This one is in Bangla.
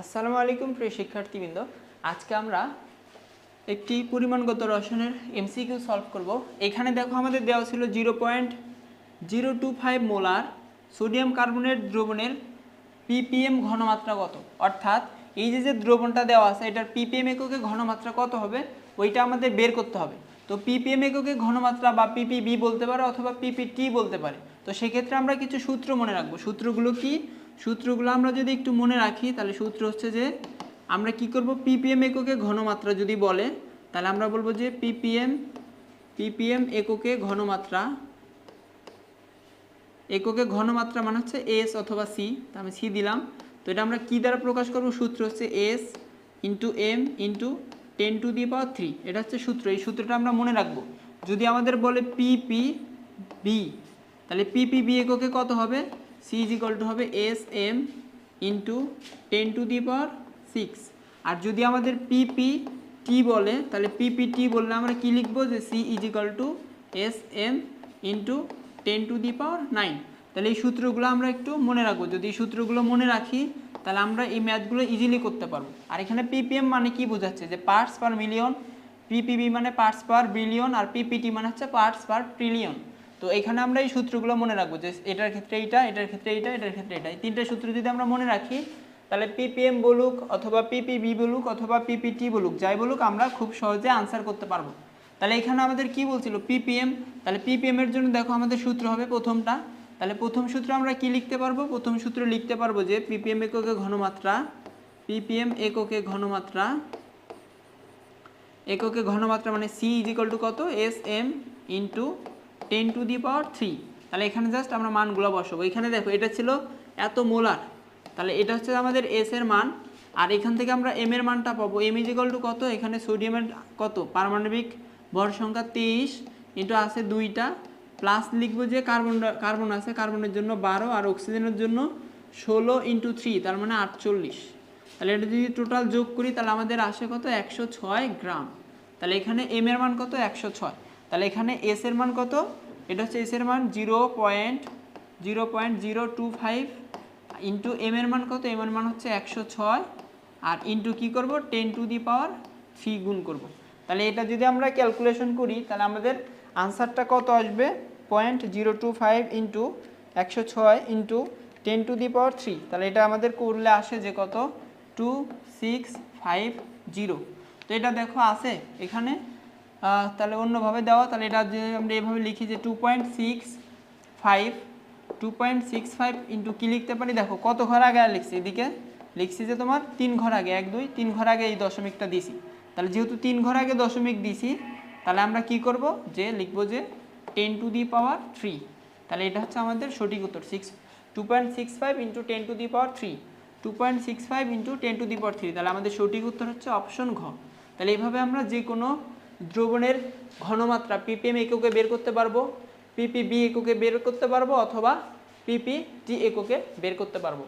আসসালামু আলাইকুম প্রিয় শিক্ষার্থীবৃন্দ। আজকে আমরা একটি পরিমাণগত রসায়নের এমসিকিউ সলভ করব। এখানে দেখো আমাদের দেওয়া ছিল zero point zero two five molar sodium carbonate দ্রবণের পিপিএম ঘনমাত্রা কত? অর্থাৎ এই যে যে দ্রবণটা দেওয়া আছে, এটার পিপিএম এককে ঘনমাত্রা কত হবে? ওইটা আমাদের বের করতে হবে। তো পিপিএম এককে ঘনমাত্রা বা পিপিবি বলতে পারে অথবা পিপিটি বলতে পারে। তো সেক্ষেত্রে আমরা কিছু সূত্র মনে রাখব। সূত্রগুলো কি? সূত্রগুলো আমরা যদি একটু মনে রাখি, তাহলে সূত্র হচ্ছে যে আমরা কি করব? পিপিএম এককে ঘনমাত্রা যদি বলে, তাহলে আমরা বলব যে পিপিএম পিপিএম এককে ঘনমাত্রা এককে ঘনমাত্রা মানে হচ্ছে এস অথবা সি তা আমি সি দিলাম। তো এটা আমরা কি দ্বারা প্রকাশ করব? সূত্র হচ্ছে S into M into ten to the power three এটা হচ্ছে সূত্র। এই সূত্রটা আমরা মনে রাখব। যদি আমাদের বলে পিপি বি তাহলে পিপি বি এককে কত হবে? সি ইজ ইকাল টু হবে S M into ten to the power six আর যদি আমাদের পিপি টি বলে, তাহলে পিপি টি বললে আমরা কি লিখব? যে C is equal to S M into ten to the power nine তাহলে এই সূত্রগুলো আমরা একটু মনে রাখব। যদি এই সূত্রগুলো মনে রাখি, তাহলে আমরা এই ম্যাথগুলো ইজিলি করতে পারব। আর এখানে পিপিএম মানে কি বোঝাচ্ছে? যে পার্টস পার মিলিয়ন পিপিবি মানে পার্টস পার বিলিয়ন আর পিপিটি মানে হচ্ছে পার্টস পার ট্রিলিয়ন তো এখানে আমরা এই সূত্রগুলো মনে রাখব যে এটার ক্ষেত্রে এইটা, এটার ক্ষেত্রে এইটা, এটার ক্ষেত্রে এটা তিনটে সূত্র যদি আমরা মনে রাখি, তাহলে পিপিএম বলুক অথবা পিপিবি বলুক অথবা পিপিটি বলুক, যাই বলুক, আমরা খুব সহজে আনসার করতে পারব। তাহলে এখানে আমাদের কি বলছিল? পিপিএম তাহলে পিপিএম এর জন্য দেখো আমাদের সূত্র হবে প্রথমটা। তাহলে প্রথম সূত্র আমরা কি লিখতে পারব? প্রথম সূত্র লিখতে পারব যে পিপিএম এককে ঘনমাত্রা পিপিএম এককে ঘনমাত্রা এককে ঘনমাত্রা মানে সি ইজ ইকাল টু কত? S M into ten to the power three. তাহলে এখানে জাস্ট আমরা মানগুলো বসাবো। এখানে দেখো, এটা ছিল এত মোলার। তাহলে এটা হচ্ছে আমাদের এস এর মান। আর এখান থেকে আমরা এম এর মানটা পাবো। এম ইজ ইকাল টু কত? এখানে সোডিয়ামের কত? পারমাণবিক ভর সংখ্যা তেইশ ইন্টু আছে দুইটা। প্লাস লিখব যে কার্বন কার্বন আছে কার্বনের জন্য বারো, আর অক্সিজেনের জন্য ষোলো ইন্টু থ্রি তার মানে আটচল্লিশ। তাহলে এটা যদি টোটাল যোগ করি, তাহলে আমাদের আসে কত? একশো ছয় গ্রাম। তাহলে এখানে এম এর মান কত? একশো ছয়। তাহলে এখানে এস এর মান কত? এটা হচ্ছে এস এর মান zero point zero point zero two five into M এর মান কত? এম এর মান হচ্ছে একশো ছয়। আর ইন্টু কী করব? Ten to the power three গুণ করব। তাহলে এটা যদি আমরা ক্যালকুলেশন করি, তাহলে আমাদের আনসারটা কত আসবে? Point zero two five into একশো ছয় into ten to the power three তাহলে এটা আমাদের করলে আসে যে কত? টু সিক্স ফাইভ জিরো তো এটা দেখো, আছে এখানে। তাহলে অন্যভাবে দেওয়া তাহলে এটা যে আমরা এভাবে লিখি যে two point six five two point six five into কী লিখতে পারি? দেখো, কত ঘর আগে লিখছি? এদিকে লিখছি যে তোমার তিন ঘর আগে, এক, দুই, তিন ঘর আগে এই দশমিকটা দিছি। তাহলে যেহেতু তিন ঘর আগে দশমিক দিছি, তাহলে আমরা কি করব? যে লিখব যে ten to the power three তাহলে এটা হচ্ছে আমাদের সঠিক উত্তর six two point six five into ten to the power three two point six five into ten to the power three তাহলে আমাদের সঠিক উত্তর হচ্ছে অপশন ঘ। তাহলে এইভাবে আমরা যে কোনো দ্রবণের ঘনমাত্রা পিপিএম এককে বের করতে পারব পিপিবি এককে বের করতে পারব অথবা পিপিটি এককে বের করতে পারব।